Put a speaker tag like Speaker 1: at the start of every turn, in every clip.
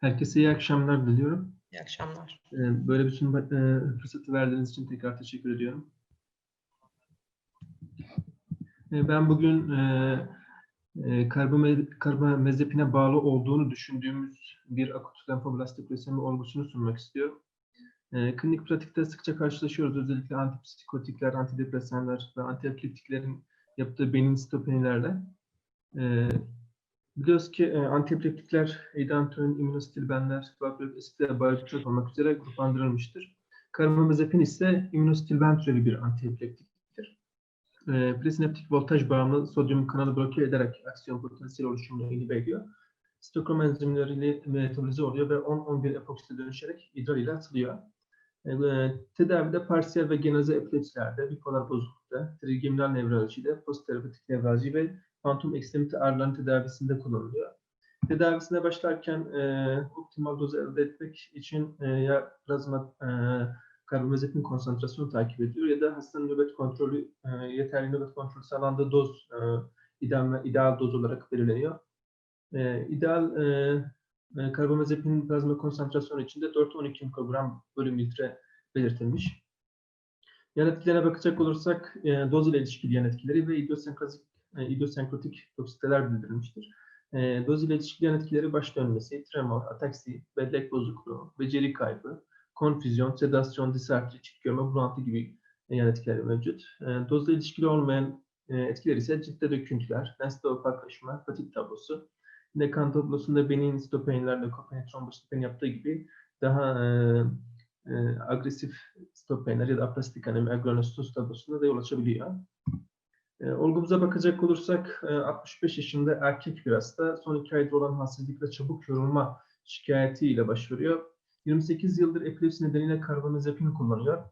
Speaker 1: Herkese iyi akşamlar diliyorum.
Speaker 2: İyi akşamlar.
Speaker 1: Ee, Böyle bir sunum e, fırsatı verdiğiniz için tekrar teşekkür ediyorum. Ee, Ben bugün e, e, karbamazepine bağlı olduğunu düşündüğümüz bir akut lenfoblastik lösemi olgusunu sunmak istiyorum. E, Klinik pratikte sıkça karşılaşıyoruz. Özellikle antipsikotikler, antidepresanlar ve antiepileptiklerin yaptığı benin stopenilerle. Biliyoruz ki e, immunostilbenler, valproic asit ve barbiturat olmak üzere gruplandırılmıştır. Karbamazepin ise immunostilben türevi bir antiepileptiktir. E, presinaptik voltaj bağımlı sodyum kanalı bloke ederek aksiyon potansiyel oluşumunu inhibe ediyor. Stokrom enzimleriyle metabolize oluyor ve 10-11 epokside dönüşerek idrar ile atılıyor. E, tedavide parsiyel ve geneze epilepsilerde, bipolar bozuklukta, trigeminal nevralojide, postterapetik nevralji ve fantom ekstremite ağrıların tedavisinde kullanılıyor. Tedavisine başlarken e, optimal dozu elde etmek için e, ya plazma e, karbamazepin konsantrasyonu takip ediyor ya da hastanın nöbet kontrolü, e, yeterli nöbet kontrolü sağlandığı doz e, ideal, ideal doz olarak belirleniyor. E, ideal e, e, karbamazepin plazma konsantrasyonu içinde 4-12 mikrogram bölü litre belirtilmiş. Yan etkilerine bakacak olursak e, doz ile ilişkili yan etkileri ve idiosenkrotik e, idiosenkrotik toksiteler bildirilmiştir. E, doz ile ilişkili etkileri baş dönmesi, tremor, ataksi, bellek bozukluğu, beceri kaybı, konfüzyon, sedasyon, disartri, çift görme, bulantı gibi e, yan etkileri mevcut. E, dozla ilişkili olmayan e, etkiler ise ciltte döküntüler, lenste opaklaşma, fatik tablosu, yine kan tablosunda benin stopenler, lökopeni, trombositopeni yaptığı gibi daha e, e, agresif stopenler ya da aplastik anemi, agranostos tablosunda da yol açabiliyor. E, olgumuza bakacak olursak e, 65 yaşında erkek bir hasta son iki aydır olan halsizlik ve çabuk yorulma şikayetiyle başvuruyor. 28 yıldır epilepsi nedeniyle karbamazepin kullanıyor.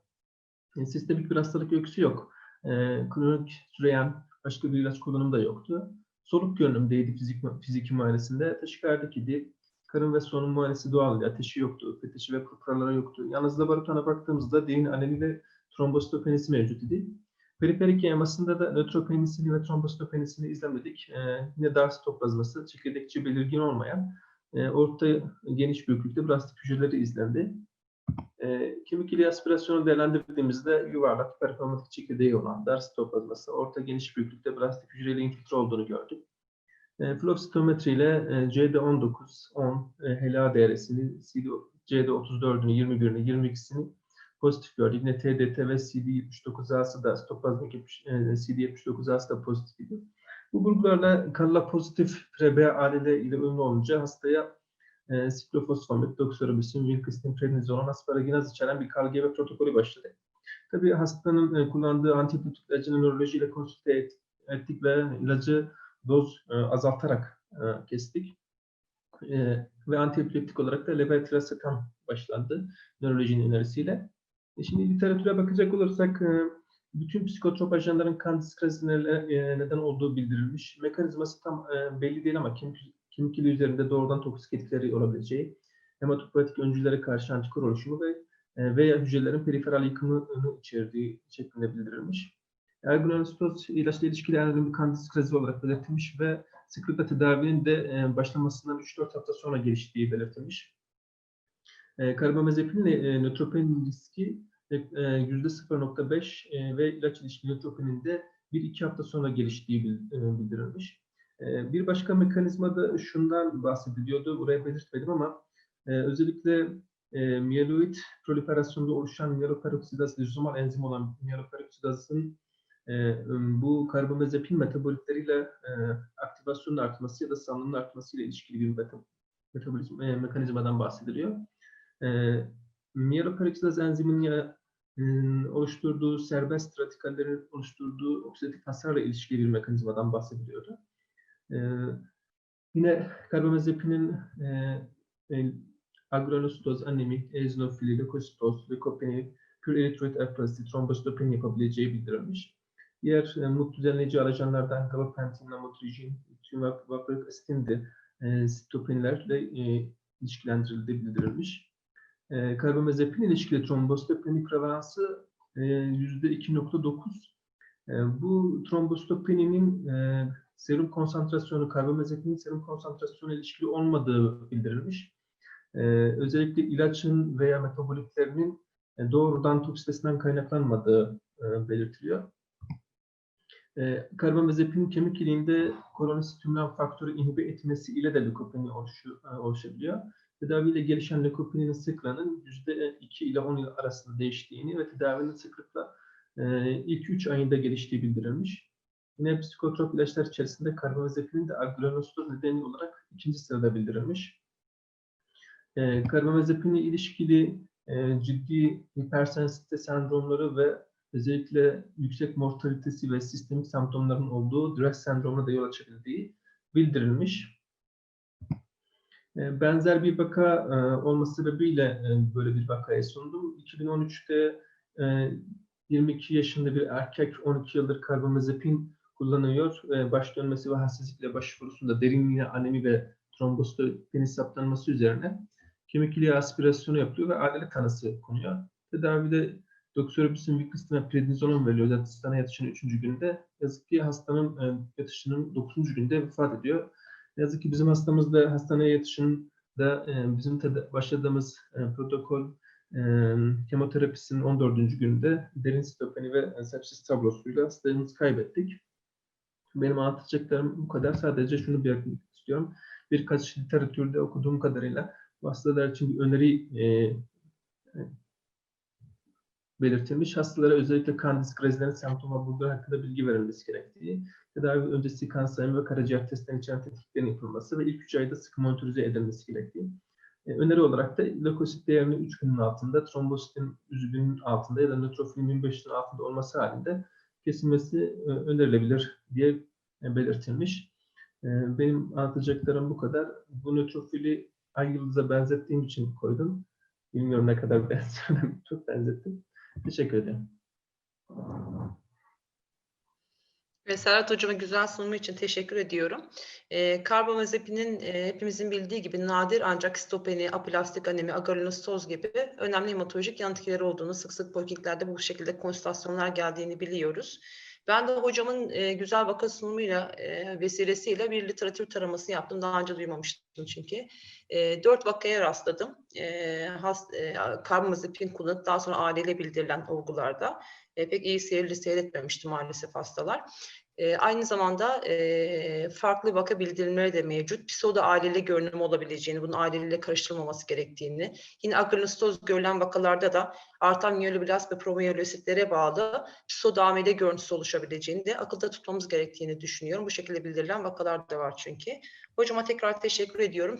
Speaker 1: E, sistemik bir hastalık öyküsü yok. E, kronik süreyen başka bir ilaç kullanımı da yoktu. Soluk görünümdeydi fizik, fiziki muayenesinde. Taşikardik idi. Karın ve solunum muayenesi doğaldı. Ateşi yoktu. Fetişi ve pırpıraları yoktu. Yalnız laboratuvara baktığımızda derin anemi ve trombositopenisi mevcut idi. Periferik yamasında da nötropenisini ve trombositopenisini izlemedik. Ee, yine dar sitoplazması, çekirdekçi belirgin olmayan, e, orta geniş büyüklükte blastik hücreleri izlendi. E, kemik iliği aspirasyonu değerlendirdiğimizde yuvarlak performatik çekirdeği olan dar sitoplazması, orta geniş büyüklükte blastik hücreyle infiltre olduğunu gördük. E, ile e, CD19, 10, e, HLA değeresini, CD, CD34'ünü, 21'ini, 22'sini pozitif gördük. Yine TDT ve CD79A'sı da stoplazmik e, CD79A'sı da pozitifiydi. Bu bulgularla kanıla pozitif prebe alele ile uyumlu olunca hastaya e, siklofosfamid, doksorobisin, vilkistin, prednizolon, asparaginaz içeren bir KGB protokolü başladı. Tabii hastanın e, kullandığı antibiyotik ilacını nörolojiyle konsülte et, ettik ve ilacı doz e, azaltarak e, kestik. E, ve antiepileptik olarak da levetiracetam başlandı nörolojinin önerisiyle. E şimdi literatüre bakacak olursak e, bütün psikotrop ajanların kan diskrazine e, neden olduğu bildirilmiş. Mekanizması tam belli değil ama kemik iliği üzerinde doğrudan toksik etkileri olabileceği, hematopoietik öncülere karşı antikor oluşumu ve veya hücrelerin periferal yıkımını içerdiği şeklinde bildirilmiş. Ergonostoz ilaçla ilişkili en önemli kan diskrazi olarak belirtilmiş ve sıklıkla tedavinin de başlamasından 3-4 hafta sonra geliştiği belirtilmiş. E, karbamazepin ile nötropenin riski %0.5 e, ve ilaç ilişkili nötropenin de 1-2 hafta sonra geliştiği bildirilmiş. E, bir başka mekanizma da şundan bahsediliyordu. Buraya belirtmedim ama e, özellikle e, miyeloid proliferasyonda oluşan miyeloperoksidaz, lizomal enzim olan miyeloperoksidazın e, bu karbamazepin metabolitleriyle e, aktivasyonun artması ya da salınımın artması ile ilişkili bir metabolizm e, mekanizmadan bahsediliyor. E, miyeloperoksidaz enziminin e, oluşturduğu serbest radikallerin oluşturduğu oksidatif hasarla ilişkili bir mekanizmadan bahsediliyordu. E, yine karbamazepinin e, e, agranulostoz, anemik, eozinofili, lökositoz, lökopeni, pür eritroid aplasi, trombositopeni yapabileceği bildirilmiş. Diğer e, mut düzenleyici ajanlardan gabapentin, lamotrigin, tüm vaporik asitin de e, sitopenilerle e, ilişkilendirildiği bildirilmiş. E, karbamazepin ilişkili trombositopeni prevalansı e, %2.9. E, bu trombositopeninin e, serum konsantrasyonu, karbamazepinin serum konsantrasyonu ilişkili olmadığı bildirilmiş. e, özellikle ilaçın veya metabolitlerinin e, doğrudan toksitesinden kaynaklanmadığı e, belirtiliyor. E, karbamazepinin kemik iliğinde koronostimülan faktörü inhibe etmesi ile de lökopeni oluşu, e, oluşabiliyor. Tedaviyle gelişen lökopeninin sıklığının %2 ile 10 yıl arasında değiştiğini ve tedavinin sıklıkla e, ilk 3 ayında geliştiği bildirilmiş. Yine psikotrop ilaçlar içerisinde karbamazepinin de alglonostoz nedeni olarak ikinci sırada bildirilmiş. E, karbamazepinle ilişkili e, ciddi hipersensitivite sendromları ve özellikle yüksek mortalitesi ve sistemik semptomların olduğu Drax sendromuna da yol açabildiği bildirilmiş. E, benzer bir vaka e, olması sebebiyle e, böyle bir vakaya sundum. 2013'te e, 22 yaşında bir erkek 12 yıldır karbamazepin kullanıyor. Baş dönmesi ve halsizlikle başvurusunda derinliğine anemi ve trombositopeni saptanması üzerine kemik iliği aspirasyonu yapılıyor ve aile tanısı konuyor. Tedavide doksorobisin, viklistin ve prednizolon veriliyor. Yatıştana yatışının 3. günde. Yazık ki hastanın yatışının 9. günde vefat ediyor. Yazık ki bizim hastamız da hastaneye yatışında e, bizim başladığımız e, protokol e, kemoterapisinin 14. günde derin sitopeni ve sepsis tablosuyla hastamızı kaybettik. Benim anlatacaklarım bu kadar. Sadece şunu belirtmek istiyorum. Birkaç literatürde okuduğum kadarıyla bu hastalar için bir öneri e, e, belirtilmiş. Hastalara özellikle kan disk rezidans semptoma bulguları hakkında bilgi verilmesi gerektiği, tedavi öncesi kan sayımı ve karaciğer testlerinin içeren tetkiklerin yapılması ve ilk 3 ayda sıkı monitörize edilmesi gerektiği. E, öneri olarak da lökosit değerinin 3 günün altında, trombositin 100 binin altında ya da nötrofilin 25'in altında olması halinde kesilmesi e, önerilebilir diye e, belirtilmiş. E, benim anlatacaklarım bu kadar. Bu nötrofili ay yıldıza benzettiğim için koydum. Bilmiyorum ne kadar benziyor. Çok benzettim. Teşekkür ederim.
Speaker 2: Ve Serhat Hocama güzel sunumu için teşekkür ediyorum. E, karbamazepinin e, hepimizin bildiği gibi nadir ancak stopeni, aplastik anemi, agalinostoz gibi önemli hematolojik yan etkileri olduğunu sık sık polikliniklerde bu şekilde konsültasyonlar geldiğini biliyoruz. Ben de hocamın e, güzel vaka sunumuyla e, vesilesiyle bir literatür taraması yaptım. Daha önce duymamıştım çünkü. E, dört vakaya rastladım. E, has, e, karbamazepin kullanıp daha sonra aileyle bildirilen olgularda. E, pek iyi seyirli seyretmemişti maalesef hastalar. E, aynı zamanda e, farklı vaka bildirimleri de mevcut. Psoda aileli görünüm olabileceğini, bunun aileyle karıştırılmaması gerektiğini, yine akronistoz görülen vakalarda da artan miyoloblast ve promiyolositlere bağlı psoda amele görüntüsü oluşabileceğini de akılda tutmamız gerektiğini düşünüyorum. Bu şekilde bildirilen vakalar da var çünkü. Hocama tekrar teşekkür ediyorum.